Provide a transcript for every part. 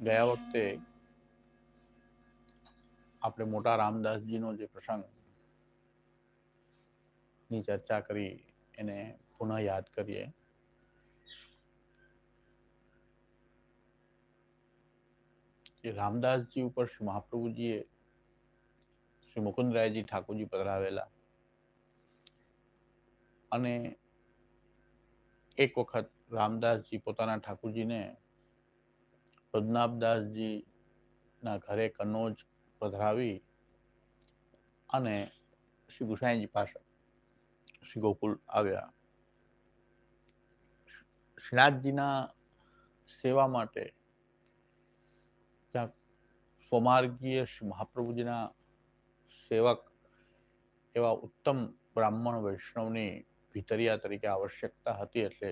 ગયા વખતે આપણે મોટા રામદાસજીનો જે પ્રસંગની ચર્ચા કરી, એને પુનઃ યાદ કરીએ. રામદાસજી ઉપર શ્રી મહાપ્રભુજીએ શ્રી મુકુંદરાયજી ઠાકોરજી પધરાવેલા. અને એક વખત રામદાસજી પોતાના ઠાકુરજીને પદ્મનાભદાસજી ના ઘરે કનોજ પધરાવી અને શ્રી ગુસાઈજી પાસે શ્રી ગોકુલ આવ્યા. શ્રીનાથજીના સેવા માટે ત્યાં સ્વમાર્ગીય શ્રી મહાપ્રભુજીના સેવક એવા ઉત્તમ બ્રાહ્મણ વૈષ્ણવની ભીતરિયા તરીકે આવશ્યકતા હતી એટલે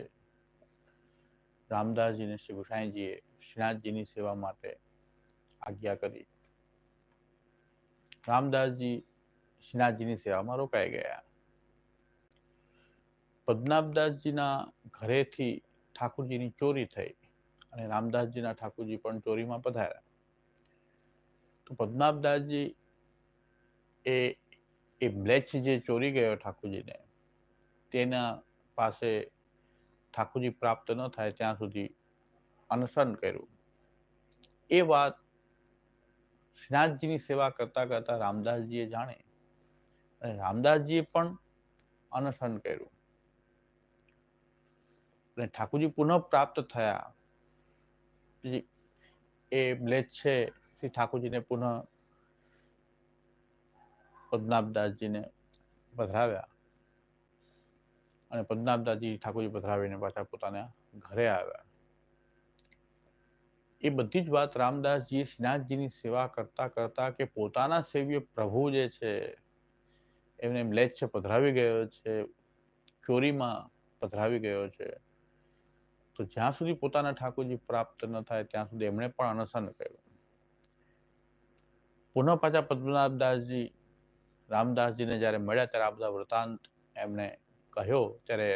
રામદાસજીને શ્રી ગુસાઈજીએ શ્રીનાથજીની સેવા માટે આજ્ઞા કરી. રામદાસજી શ્રીનાથજીની સેવામાં રોકાઈ ગયા. પદ્મનાભદાસજીના ઘરેથી ઠાકુરજીની ચોરી થઈ અને રામદાસજીના ઠાકુરજી પણ ચોરીમાં પધાર્યા. તો પદ્મનાભદાસજી એ એ બ્લેચ જે ચોરી ગયો ઠાકુરજીને, તેના પાસે ઠાકુરજી પ્રાપ્ત ન થાય ત્યાં સુધી અનશન કર્યું. એ વાત શ્રીનાથજીની સેવા કરતા કરતા રામદાસજીએ જાણે અને રામદાસજીએ પણ અનશન કર્યું. અને ઠાકુરજી પુનઃ પ્રાપ્ત થયા એ બ્લેજ છે શ્રી ઠાકોરજીને પુનઃ પદ્મનાભદાસજીને પધરાવ્યા. અને પદ્મનાભદાસજી ઠાકોરજી પધરાવીને પાછા પોતાના ઘરે આવ્યા. એ બધી જ વાત રામદાસજીએ શ્રીનાથજીની સેવા કરતા કરતા કે પોતાના સેવ્ય પ્રભુ જે છે, એમને એમ મ્લેચ્છ પધરાવી ગયો છે, ચોરીમાં પધરાવી ગયો છે, તો જ્યાં સુધી પોતાના ઠાકોરજી પ્રાપ્ત ન થાય ત્યાં સુધી એમણે પણ અનશન કર્યું. પુનઃ પાછા પદ્મનાભદાસજી, રામદાસજીને જ્યારે મળ્યા ત્યારે આ બધા વૃતાંત એમણે કહ્યો, ત્યારે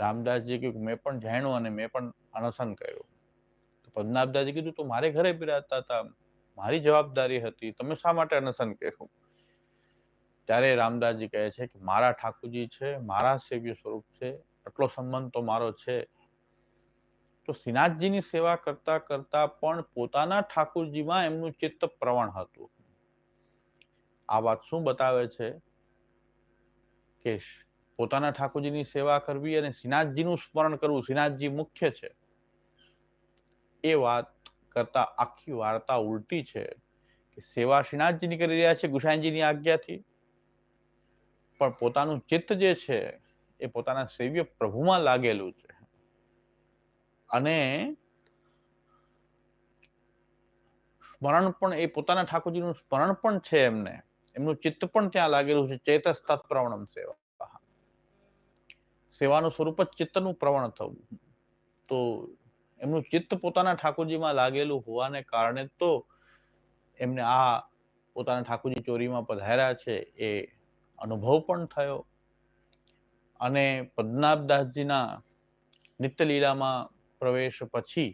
રામદાસજી કહ્યું મેં પણ જાણ્યું અને મેં પણ અનશન કર્યું. તો પદ્મનાભદાસજી કીધું, તો મારે ઘરે બિરાજતા હતા. મારી જવાબદારી હતી. તમે શા માટે અનશન કહેશો? ત્યારે રામદાસજી કહે છે કે, મારા ઠાકુરજી છે, મારા સેવ્ય સ્વરૂપ છે. આટલો સંબંધ તો મારો છે. તો શ્રીનાથજીની સેવા કરતા કરતા પણ પોતાના ઠાકુરજીમાં એમનું ચિત્ત પ્રવણ હતું. આ વાત શું બતાવે છે? કે પોતાના ઠાકોરજીની સેવા કરવી અને શ્રીનાથજીનું સ્મરણ કરવું શ્રીનાથજી મુખ્ય છે. એ વાત કરતા આખી વાર્તા ઉલટી છે કે સેવા શ્રીનાથજીની કરી રહ્યા છે ગુસાઈજીની આજ્ઞાથી. પણ પોતાનું ચિત્ત જે છે એ પોતાના સેવ્ય પ્રભુમાં લાગેલું છે. અને સ્મરણ પણ એ પોતાના ઠાકોરજીનું સ્મરણ પણ છે એમને. એમનું ચિત્ત પણ ત્યાં લાગેલું છે, ચેતસ તત્પ્રવણમ સેવા. સેવાનું સ્વરૂપ જ ચિત્તનું પ્રવણ થવું. તો એમનું ચિત્ત પોતાના ઠાકોરજીમાં લાગેલું હોવાને કારણે તો એમને આ પોતાના ઠાકોરજી ચોરીમાં પધાર્યા છે એ અનુભવ પણ થયો. અને પદ્મનાભદાસજીના નિત્યલીલામાં પ્રવેશ પછી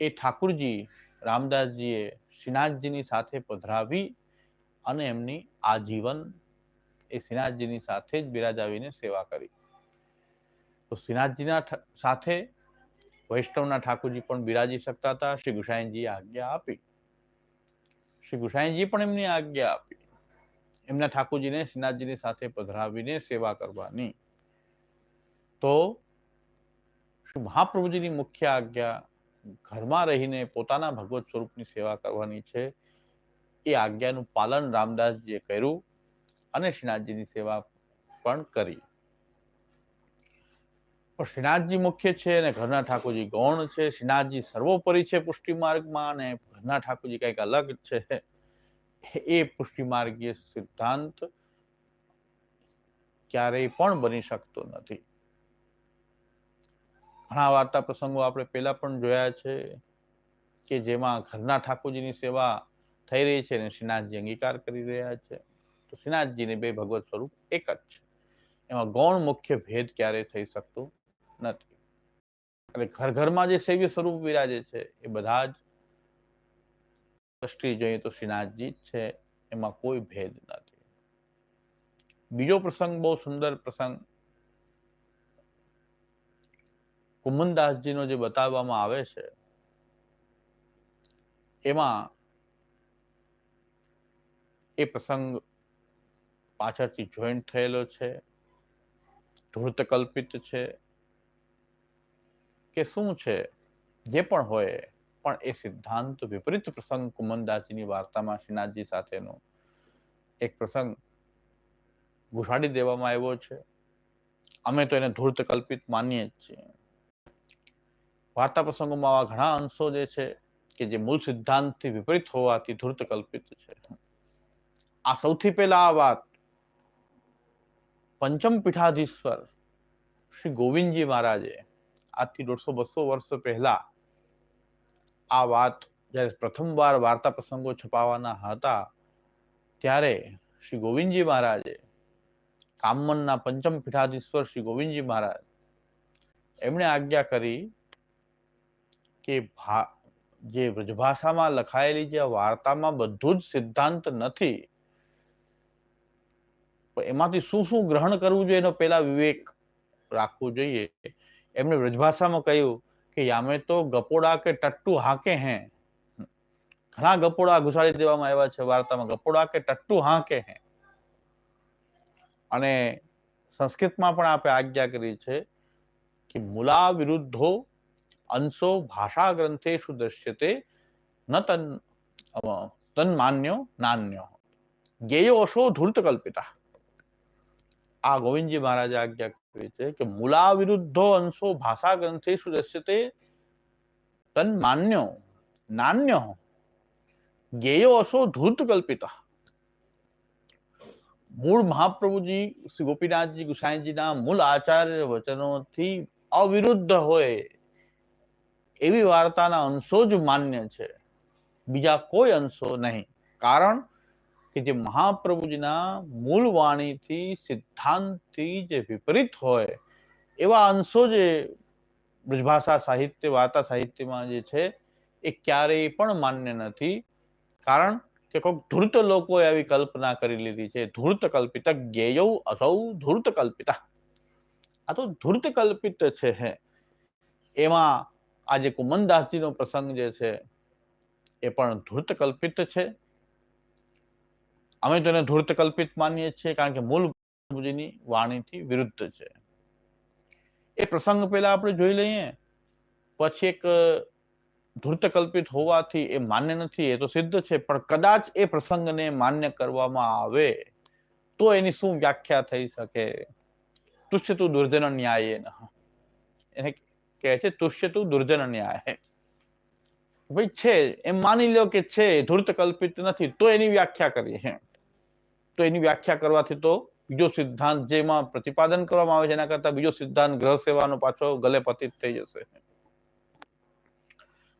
એ ઠાકુરજી રામદાસજીએ શ્રીનાથજીની સાથે પધરાવી અને એમની આજીવન એ શ્રીનાથજીની સાથે જ બિરાજાવીને સેવા કરી. તો શ્રીનાથજીના સાથે વૈષ્ણવના ઠાકોરજી પણ બિરાજી શકતા હતા. શ્રી ગુસાઈનજીએ આજ્ઞા આપી. શ્રી ગુસાઈનજી પણ એમની આજ્ઞા આપી. એમના ઠાકોરજીને શ્રીનાથજીની સાથે પધરાવીને સેવા કરવાની. તો મહાપ્રભુજીની મુખ્ય આજ્ઞા ઘરમાં રહીને પોતાના ભગવત સ્વરૂપની સેવા કરવાની છે. એ આજ્ઞાનું પાલન રામદાસજીએ કર્યું અને શ્રીનાથજીની સેવા પણ કરી. પણ શ્રીનાથજી મુખ્ય છે અને ઘરના ઠાકોરજી ગૌણ છે. શ્રીનાથજી સર્વોપરી છે પુષ્ટિ માર્ગમાં અને ઘરના ઠાકોરજી કંઈક અલગ છે. એ પુષ્ટિ માર્ગીય સિદ્ધાંત ક્યારેય પણ બની શકતો નથી. ઘણા વાર્તા પ્રસંગો આપણે પહેલા પણ જોયા છે કે જેમાં ઘરના ઠાકોરજીની સેવા થઈ રહી છે અને શ્રીનાથજી અંગીકાર કરી રહ્યા છે. તો શ્રીનાથજીને બે ભગવત સ્વરૂપ એક જ છે. એમાં ગૌણ મુખ્ય ભેદ ક્યારેય થઈ શકતો નથી. અને ઘર ઘરમાં જે સેવ્ય સ્વરૂપ વિરાજે છે, એ બધા જ દ્રષ્ટિ જોઈએ તો શ્રીનાથજી જ છે, એમાં કોઈ ભેદ નથી. બીજો પ્રસંગ બહુ સુંદર પ્રસંગ કુમનદાસજીનો જે બતાવવામાં આવે છે, એમાં એ પ્રસંગ પાછળથી જોઈન્ટ થયેલો છે ધૂર્ત કલ્પિત છે કે શું છે? જે પણ હોય, પણ એ સિદ્ધાંત વિપરીત પ્રસંગ કુમનદાસજીની વાર્તામાં શ્રીનાથજી સાથેનો એક પ્રસંગ ઘુસાડી દેવામાં આવ્યો છે. અમે તો એને ધૂર્ત કલ્પિત માનીએ જ છીએ. વાર્તા પ્રસંગોમાં આવા ઘણા અંશો જે છે કે જે મૂળ સિદ્ધાંતથી વિપરીત હોવાથી ધૂર્ત કલ્પિત છે. આ સૌથી પહેલા આ વાત પંચમ પીઠાધીશ્વર શ્રી ગોવિંદજી મહારાજે આજથી દોઢસો બસો વર્ષ પહેલા આ વાત જ્યારે પ્રથમવાર વાર્તા પ્રસંગો છપાવાના હતા, ત્યારે શ્રી ગોવિંદજી મહારાજે કામનના પંચમ પીઠાધીશ્વર શ્રી ગોવિંદજી મહારાજ એમણે આજ્ઞા કરી કે જે વ્રજભાષામાં લખાયેલી જે વાર્તામાં બધું જ સિદ્ધાંત નથી એમાંથી શું શું ગ્રહણ કરવું જોઈએ એનો પેલા વિવેક રાખવું જોઈએ. એમણે વ્રજભાષામાં કહ્યું કે, યામે તો ગપોડા કે ટટ્ટુ હાકે હે. ઘણા ગપોડા ઘુસાડી દેવામાં આવ્યા છે વાર્તામાં. ગપોડા કે ટટ્ટુ હાકે હે. અને સંસ્કૃતમાં પણ આપણે આજ્ઞા કરી છે કે, મુલા વિરુદ્ધો અંશો ભાષા ગ્રંથેશુ દ્રશ્યતે ન તન તન માન્યો નાન્યો. ગેયો અશો ધૂર્ત કલ્પિતા આ ગોવિંદજી મહારાજે આજ્ઞા છે કે મૂલા વિરુદ્ધો અંશો ભાષા ગ્રંથેશુ દ્રશ્યતે તન માન્યો, નાન્યો, ગેયો અશો ધૂત કલ્પિતા. મૂળ મહાપ્રભુજી શ્રી ગોપીનાથજી ગુસાઈજીના મૂળ આચાર્ય વચનોથી અવિરુદ્ધ હોય એવી વાર્તાના અંશો જ માન્ય છે. બીજા કોઈ અંશો નહીં. કારણ કે જે મહાપ્રભુજીના મૂળ વાણીથી, સિદ્ધાંતથી જે વિપરીત હોય, એવા અંશો જે બ્રજભાષા સાહિત્ય, વાર્તા સાહિત્યમાં જે છે, એ ક્યારેય પણ માન્ય નથી. કારણ કે કોઈક ધૂર્ત લોકોએ આવી કલ્પના કરી લીધી છે. ધૂર્ત કલ્પિત જ્ઞેય અસૌ ધૂર્ત કલ્પિતા. આ તો ધૂર્ત કલ્પિત છે. હે એમાં આ જે કુમનદાસજીનો પ્રસંગ જે છે, એ પણ ધૂર્ત કલ્પિત છે. અમે તેને ધૂર્ત કલ્પિત માનીએ છીએ, કારણ કે મૂળ પ્રભુજીની વાણીથી વિરુદ્ધ છે. એ પ્રસંગ પહેલા આપણે જોઈ લઈએ, પછી એક ધૂર્ત કલ્પિત હોવાથી એ માન્ય નથી, એ તો સિદ્ધ છે, પણ કદાચ એ પ્રસંગને માન્ય કરવામાં આવે, તો એની શું વ્યાખ્યા થઈ શકે? તુષ્ય તું દુર્જન ન્યાય એને કહે છે, તુષ્યતુ દુર્જન ન્યાય. ભાઈ છે, એમ માની લો કે છે, ધૂર્ત કલ્પિત નથી, તો એની વ્યાખ્યા કરીએ. તો એની વ્યાખ્યા કરવાથી તો બીજો સિદ્ધાંત જેમાં પ્રતિપાદન કરવામાં આવે છે, એના કરતા બીજો સિદ્ધાંત ગ્રહ સેવાનો પાછો ગલે પતિત થઈ જશે.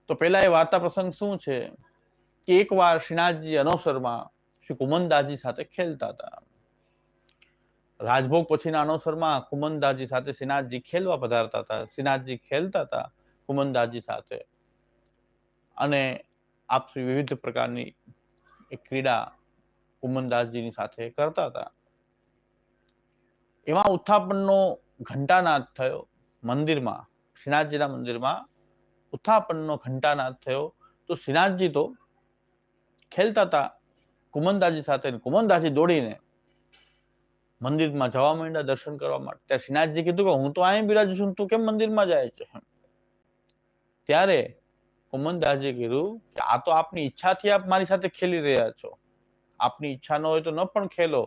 તો પેલા એ વાર્તા પ્રસંગ શું છે? કે એકવાર શ્રીનાથજી અનવસરમાં શ્રી કુમનદાસજી સાથે ખેલતા હતા. રાજભોગ પછીના અનવસરમાં કુમનદાસજી સાથે શ્રીનાથજી ખેલવા પધારતા હતા. શ્રીનાથજી ખેલતા હતા કુમનદાસજી સાથે. અને આપ વિવિધ પ્રકારની ક્રીડા કુમનદાસજીની સાથે કરતા હતા. એમાં ઉત્થાપનનો ઘંટાનાદ થયો મંદિરમાં, શ્રીનાથજીના મંદિરમાં ઉત્થાપનનો ઘંટાનાદ થયો. તો શ્રીનાથજી તો ખેલતા હતા કુમનદાસજી સાથે કુમનદાસજી દોડીને મંદિરમાં જવા માંડ્યા દર્શન કરવા માટે. ત્યાં શ્રીનાથજી કીધું કે હું તો અહીં બિરાજું છું તું કેમ મંદિરમાં જાય છે? ત્યારે કુમનદાસજી કીધું કે આ તો આપની ઈચ્છાથી આપ મારી સાથે ખેલી રહ્યા છો. આપની ઈચ્છા ન હોય તો ન પણ ખેલો.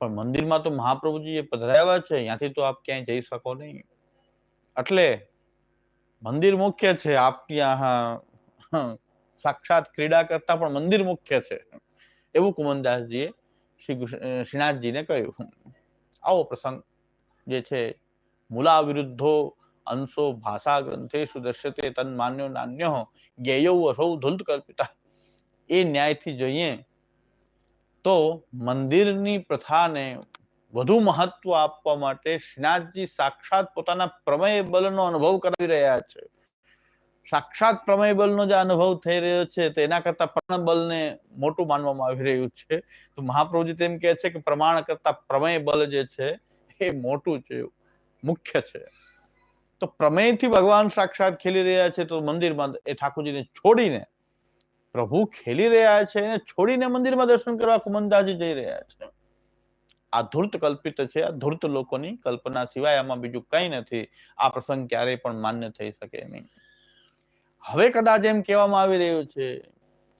પણ મંદિરમાં તો મહાપ્રભુજી એ પધરાવ્યા છે ત્યાંથી તો આપ ક્યાંય જઈ શકો નહીં. એટલે મંદિર મુખ્ય છે, આપની આ સાક્ષાત ક્રીડા કરતા પણ મંદિર મુખ્ય છે. એવું કુમનદાસજીએ શ્રી શ્રીનાથજીને કહ્યું. આવો પ્રસંગ જે છે મૂલા વિરુદ્ધો અંશો ભાષા ગ્રંથેશુ દર્શતે તન માન્યો નાન્યો, ગેયો અસૌ ધુલ્ત કલ્પિતા એ ન્યાયથી જોઈએ તો મંદિરની પ્રથાને વધુ મહત્વ આપવા માટે શ્રીનાથજી સાક્ષાત પોતાના પ્રમેય બલનો અનુભવ કરાવી રહ્યા છે. સાક્ષાત પ્રમેય બલનો જે અનુભવ થઈ રહ્યો છે તેના કરતા પ્રમાણ બલને મોટું માનવામાં આવી રહ્યું છે. તો મહાપ્રભુજી તેમ કહે છે કે પ્રમાણ કરતા પ્રમેય બલ જે છે એ મોટું છે, મુખ્ય છે. તો પ્રમેયથી ભગવાન સાક્ષાત ખેલી રહ્યા છે તો મંદિરમાં એ ઠાકોરજીને છોડીને પ્રભુ ખેલી રહ્યા છે એને છોડીને મંદિરમાં દર્શન કરવા કુમંદાજી જઈ રહ્યા છે. આ ધૂર્ત કલ્પિત છે, આ ધૂર્ત લોકોની કલ્પના સિવાય આમાં બીજું કંઈ નથી. આ પ્રસંગ ક્યારેય પણ માન્ય થઈ શકે નહીં. હવે કદાચ એમ કહેવામાં આવી રહ્યું છે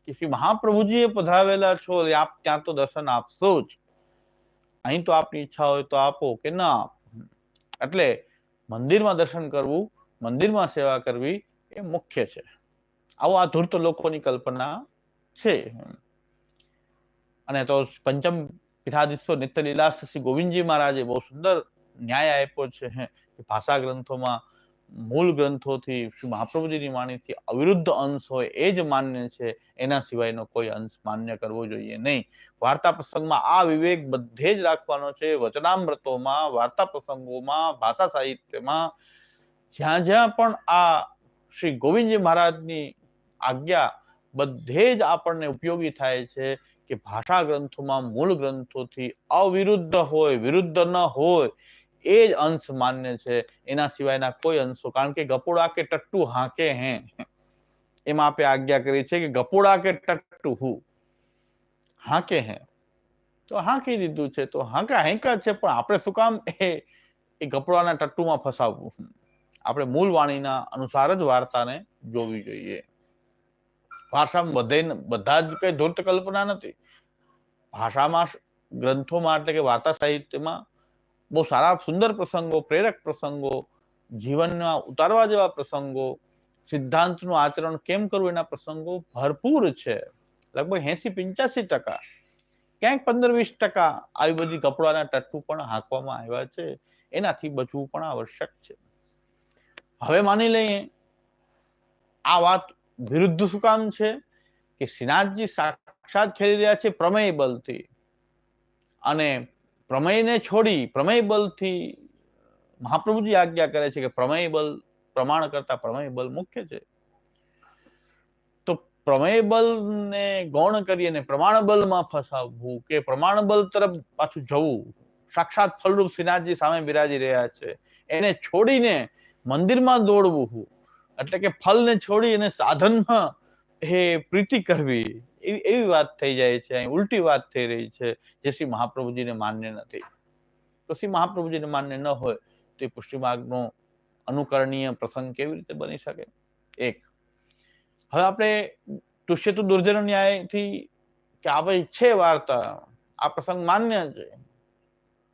કે શ્રી મહાપ્રભુજી એ પધરાવેલા છો આપ ત્યાં તો દર્શન આપશો જ. અહીં તો આપની ઈચ્છા હોય તો આપો કે ના આપો. એટલે મંદિરમાં દર્શન કરવું, મંદિરમાં સેવા કરવી એ મુખ્ય છે. આવો આ ધૂર્ત લોકોની કલ્પના છે. અને તો પંચમ પીઠાધીશ્વર નિત્ય લીલા શ્રી ગોવિંદજી મહારાજે બહુ સુંદર ન્યાય આપ્યો છે કે ભાષા ગ્રંથોમાં મૂળ ગ્રંથોથી શ્રી મહાપ્રભુજીની વાણીથી અવિરુદ્ધ અંશ હોય એ જ માન્ય છે. એના સિવાયનો કોઈ અંશ માન્ય કરવો જોઈએ નહીં. વાર્તા પ્રસંગમાં આ વિવેક બધે જ રાખવાનો છે. વચનામૃતોમાં, વાર્તા પ્રસંગોમાં, ભાષા સાહિત્યમાં જ્યાં જ્યાં પણ આ શ્રી ગોવિંદજી મહારાજની આજ્ઞા બધે જ આપણને ઉપયોગી થાય છે કે ભાષા ગ્રંથોમાં મૂળ ગ્રંથોથી અવિરુદ્ધ હોય, વિરુદ્ધ ન હોય, એ જ અંશ માન્ય છે. એના સિવાયના કોઈ અંશો, કારણ કે ગપોડા કે ટટ્ટુ હાંકે હે. એમાં આપે આજ્ઞા કરી છે કે ગપોડા કે ટટ્ટુ હું? હાંકે હે. તો હાંકી દીધું છે, તો હાંકા હેંકા છે, પણ આપણે શું કામ એ એ ગપોડાના ટટ્ટુમાં ફસાવવું? આપણે મૂળ વાણીના અનુસાર જ વાર્તાને જોવી જોઈએ. ભાષામાં બધે બધા જ કઈ ધૂર્ત કલ્પના નથી. ભાષામાં ગ્રંથોમાં એટલે કે વાર્તા સાહિત્યમાં બહુ સારા સુંદર પ્રસંગો, પ્રેરક પ્રસંગો જીવનમાં ઉતારવા જેવા પ્રસંગો, સિદ્ધાંતનું આચરણ કેમ કરવું એના પ્રસંગો ભરપૂર છે. લગભગ એસી પંચ્યાસી ટકા, ક્યાંક પંદર વીસ ટકા આવી બધી કપડાના ટટ્ટુ પણ હાંકવામાં આવ્યા છે. એનાથી બચવું પણ આવશ્યક છે. હવે માની લઈએ, આ વાત વિરુદ્ધ શું કામ છે? કે શ્રીનાથજી સાક્ષાત ખેલી રહ્યા છે પ્રમેય બલથી. અને પ્રમેયને છોડી પ્રમેય બલથી મહાપ્રભુજી આજ્ઞા કરે છે કે પ્રમેય બલ પ્રમાણ કરતા પ્રમેય બલ મુખ્ય છે. તો પ્રમેય બલને ગૌણ કરી અને પ્રમાણ બલમાં ફસાવવું કે પ્રમાણ બલ તરફ પાછું જવું, સાક્ષાત ફલરૂપ શ્રીનાથજી સામે બિરાજી રહ્યા છે. એને છોડીને મંદિરમાં દોડવું. એટલે કે ફલને છોડી અને સાધનમાં એ પ્રીતિ કરવી, એવી વાત થઈ જાય છે, અહીં ઉલટી વાત થઈ રહી છે, જે શ્રી મહાપ્રભુજીને માન્ય નથી. તો શ્રી મહાપ્રભુજીને માન્ય ન હોય, તો એ પુષ્ટિ અનુકરણીય પ્રસંગ કેવી રીતે બની શકે? એક, હવે આપણે તુષ્યતુ દુર્જન ન્યાયથી કે આ ભાઈ છે વાર્તા, આ પ્રસંગ માન્ય છે.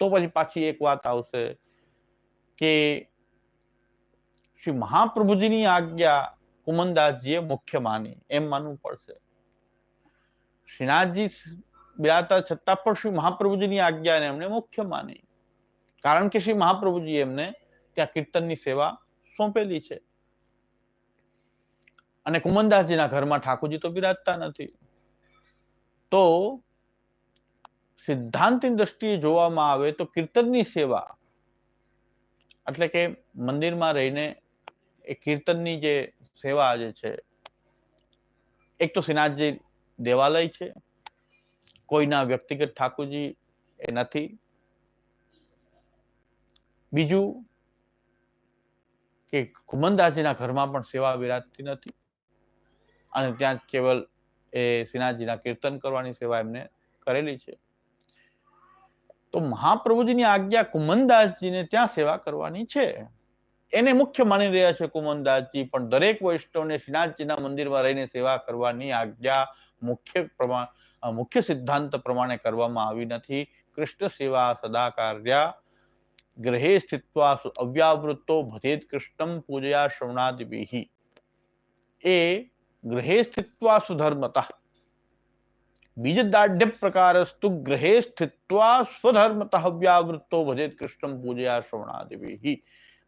તો પછી પાછી એક વાત આવશે કે શ્રી મહાપ્રભુજીની આજ્ઞા કુમનદાસજીએ મુખ્ય માની, એમ માનવું પડશે. શ્રીનાથજી બિરાતા છતાં પણ શ્રી મહાપ્રભુજીની આજ્ઞાને એમણે મુખ્ય માની. કારણ કે શ્રી મહાપ્રભુજી એમને ત્યાં કીર્તનની સેવા સોંપેલી છે. અને કુમનદાસજીના ઘરમાં ઠાકોરજી તો બિરાજતા નથી. તો સિદ્ધાંતની દ્રષ્ટિએ જોવામાં આવે તો કીર્તનની સેવા, એટલે કે મંદિરમાં રહીને કીર્તનની જે સેવા જે છે, એક તો શ્રીનાથજી દેવાલય છે, કોઈના વ્યક્તિગત ઠાકોરજી એ નથી. બીજું કે કુમનદાસજીના ઘરમાં પણ સેવા વિરાજતી નથી અને ત્યાં કેવલ એ શ્રીનાથજીના કીર્તન કરવાની સેવા એમને કરેલી છે. તો મહાપ્રભુજીની આજ્ઞા કુમનદાસજીને ત્યાં સેવા કરવાની છે. એને મુખ્ય માની રહ્યા છે કુમનદાસજી, પણ દરેક વૈષ્ણવને શ્રીનાથજીના મંદિરમાં રહીને સેવા કરવાની આજ્ઞા મુખ્ય પ્રમાણ મુખ્ય સિદ્ધાંત પ્રમાણે કરવામાં આવી નથી. કૃષ્ણ સેવા સદા કાર્યા ગ્રહે સ્થિત્વા અવ્યાવૃત્તો ભજેત કૃષ્ણમ પૂજયા શ્રવણાદિભિ. એ ગ્રહે સ્થિત્વા સુધર્મતા બીજ દાઢ્ય પ્રકારસ્તુ ગ્રહે સ્થિત્વા સ્વધર્મતઃ વ્યાવૃત્તો ભજેત કૃષ્ણમ પૂજયા શ્રવણાદિભિ.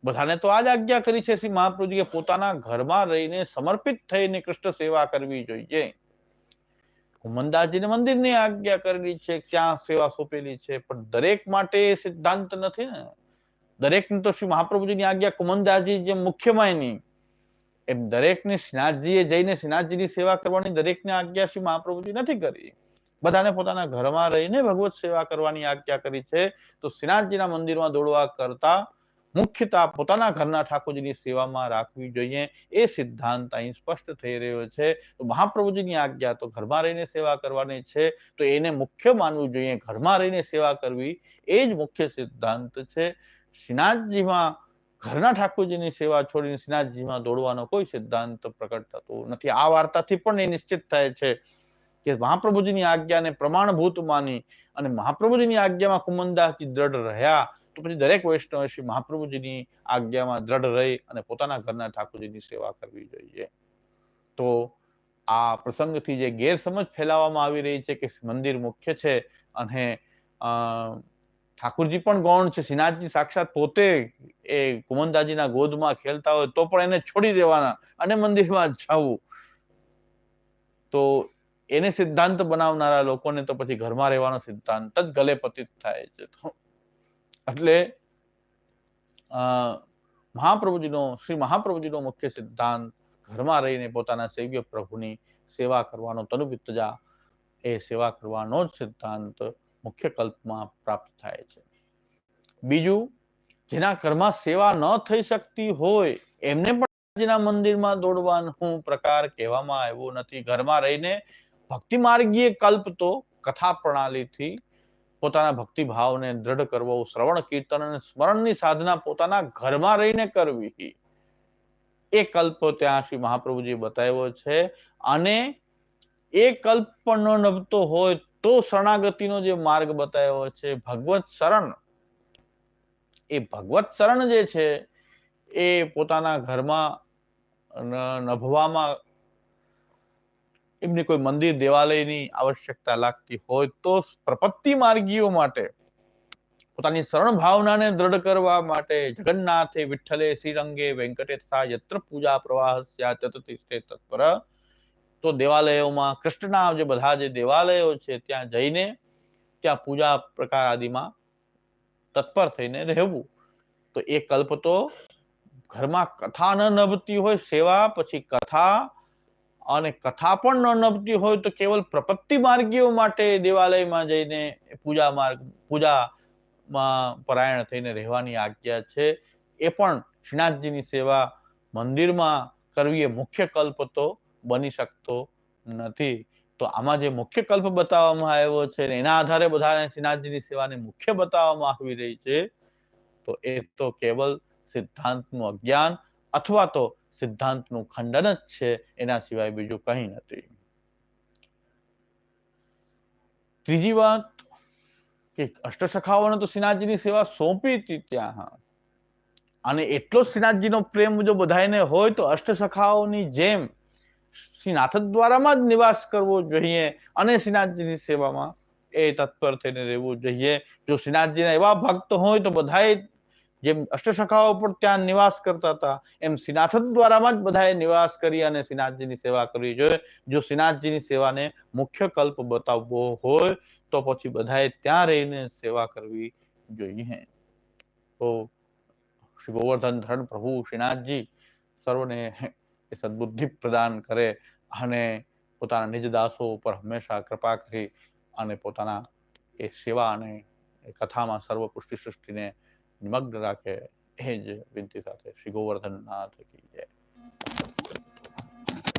બધાને તો આ જ આજ્ઞા કરી છે શ્રી મહાપ્રભુજીએ પોતાના ઘરમાં રહીને સમર્પિત થઈને કૃષ્ણ સેવા કરવી જોઈએ. કુમંદાજીને મંદિરની આજ્ઞા કરેલી છે, ક્યાં સેવા સોંપેલી છે, પણ દરેક માટે સિદ્ધાંત નથી ને. દરેકને તો શ્રી મહાપ્રભુજીની આજ્ઞા કુમનદાસજી જે મુખ્યમાં એની એમ દરેકને શ્રીનાથજીએ જઈને શ્રીનાથજીની સેવા કરવાની દરેકને આજ્ઞા શ્રી મહાપ્રભુજી નથી કરી. બધાને પોતાના ઘરમાં રહીને ભગવત સેવા કરવાની આજ્ઞા કરી છે. તો શ્રીનાથજીના મંદિરમાં દોડવા કરતા મુખ્યતા પોતાના ઘરના ઠાકોરજીની સેવામાં રાખવી જોઈએ. એ સિદ્ધાંત અહીં સ્પષ્ટ થઈ રહ્યો છે. તો મહાપ્રભુજીની આજ્ઞા તો ઘરમાં રહીને સેવા કરવાની છે. તો એને મુખ્ય માનવું જોઈએ. ઘરમાં રહીને સેવા કરવી એ જ મુખ્ય સિદ્ધાંત છે. શ્રીનાથજીમાં ઘરના ઠાકોરજીની સેવા છોડીને શ્રીનાથજીમાં દોડવાનો કોઈ સિદ્ધાંત પ્રકટ થતો નથી. આ વાર્તાથી પણ એ નિશ્ચિત થાય છે કે મહાપ્રભુજીની આજ્ઞાને પ્રમાણભૂત માની અને મહાપ્રભુજીની આજ્ઞામાં કુમંદાસજી દ્રઢ રહ્યા. તો પછી દરેક વૈષ્ણવ શ્રી મહાપ્રભુજીની આજ્ઞામાં દ્રઢ રહી અને પોતાના ઘરના ઠાકોરજીની સેવા કરવી જોઈએ. તો આ પ્રસંગથી જે ગેરસમજ ફેલાવવામાં આવી રહી છે કે મંદિર મુખ્ય છે અને ઠાકુરજી પણ ગૌણ છે, શ્રીનાથજી સાક્ષાત પોતે એ કુમંદાજીના ગોદમાં ખેલતા હોય તો પણ એને છોડી દેવાના અને મંદિરમાં જવું. તો એને સિદ્ધાંત બનાવનારા લોકોને તો પછી ઘરમાં રહેવાનો સિદ્ધાંત જ ગલે પતિત થાય છે. એટલે મહાપ્રભુજીનો, શ્રી મહાપ્રભુજીનો મુખ્ય સિદ્ધાંત, ઘરમાં રહીને પોતાના સેવ્ય પ્રભુની સેવા કરવાનો તનુપિત્તજા એ સેવા કરવાનો જ સિદ્ધાંત મુખ્ય કલ્પમાં પ્રાપ્ત થાય છે. બીજું, જેના ઘરમાં સેવા ન થઈ શકતી હોય, એમને પણ મંદિરમાં દોડવાનું પ્રકાર કહેવામાં આવ્યો નથી. ઘરમાં રહીને ભક્તિ માર્ગીય કલ્પ તો કથા પ્રણાલીથી પોતાના ભક્તિ ભાવને દ્રઢ કરવો, શ્રવણ, કીર્તન અને સ્મરણની સાધના પોતાના ઘરમાં રહીને કરવી. એ કલ્પ ત્યાં શ્રી મહાપ્રભુજી બતાવ્યો છે. અને એ કલ્પ પણ ન નભતો હોય તો શરણાગતિનો જે માર્ગ બતાવ્યો છે, ભગવત શરણ. એ ભગવત શરણ જે છે, એ પોતાના ઘરમાં નભવામાં એમને કોઈ મંદિર, દેવાલયની આવશ્યકતા લાગતી હોય તો પ્રપત્તિ માર્ગીઓ માટે, પોતાની શરણ ભાવનાને દ્રઢ કરવા માટે જગન્નાથે, વિઠ્ઠલે, શ્રીરંગે વેંકટે તથા યત્ર પૂજા પ્રવાહ તત્પર, તો દેવાલયોમાં, કૃષ્ણના જે બધા જે દેવાલયો છે, ત્યાં જઈને ત્યાં પૂજા પ્રકાર આદિમાં તત્પર થઈને રહેવું. તો એ કલ્પ તો ઘરમાં કથા ન નભતી હોય, સેવા પછી કથા અને કથા પણ ન નભતી હોય તો કેવલ પ્રપત્તિ માર્ગીઓ માટે દેવાલયમાં જઈને પૂજા માર્ગ, પૂજામાં પરાયણ થઈને રહેવાની આજ્ઞા છે. એ પણ શ્રીનાથજીની સેવા મંદિરમાં કરવી એ મુખ્ય કલ્પ તો બની શકતો નથી. તો આમાં જે મુખ્ય કલ્પ બતાવવામાં આવ્યો છે એના આધારે બધાને શ્રીનાથજીની સેવાને મુખ્ય બતાવવામાં આવી રહી છે. તો એ તો કેવલ સિદ્ધાંતનું અજ્ઞાન અથવા તો સિદ્ધાંતનું ખંડન જ છે, એના સિવાય બીજું કંઈ નથી. ત્રીજી વાત કે અષ્ટસખાઓને તો શ્રીનાથજીની સેવા સોંપી હતી ત્યાં અને એટલો જ શ્રીનાથજીનો પ્રેમ જો બધાને હોય તો અષ્ટસખાઓની જેમ શ્રીનાથ દ્વારામાં જ નિવાસ કરવો જોઈએ અને શ્રીનાથજીની સેવામાં એ તત્પર થઈને રહેવું જોઈએ. જો શ્રીનાથજીના એવા ભક્ત હોય તો બધાએ જેમ અષ્ટસખાઓ પણ ત્યાં નિવાસ કરતા હતા, એમ શ્રીનાથ દ્વારામાં જ બધાએ નિવાસ કરી અને શ્રીનાથજીની સેવા કરવી જોઈએ. જો શ્રીનાથજીની સેવાને મુખ્ય કલ્પ બતાવવો હોય, તો પછી બધાએ ત્યાં રહીને સેવા કરવી જોઈએ. તો શ્રી ગોવર્ધન ધરણ પ્રભુ શ્રીનાથજી સર્વને એ સદબુદ્ધિ પ્રદાન કરે અને પોતાના નિજ દાસો ઉપર હંમેશા કૃપા કરી અને પોતાના એ સેવા અને કથામાં સર્વ પુષ્ટિ સૃષ્ટિને નિમગ્ન રાખે એ જ વિનંતી સાથે શ્રી ગોવર્ધન નાથ કી જય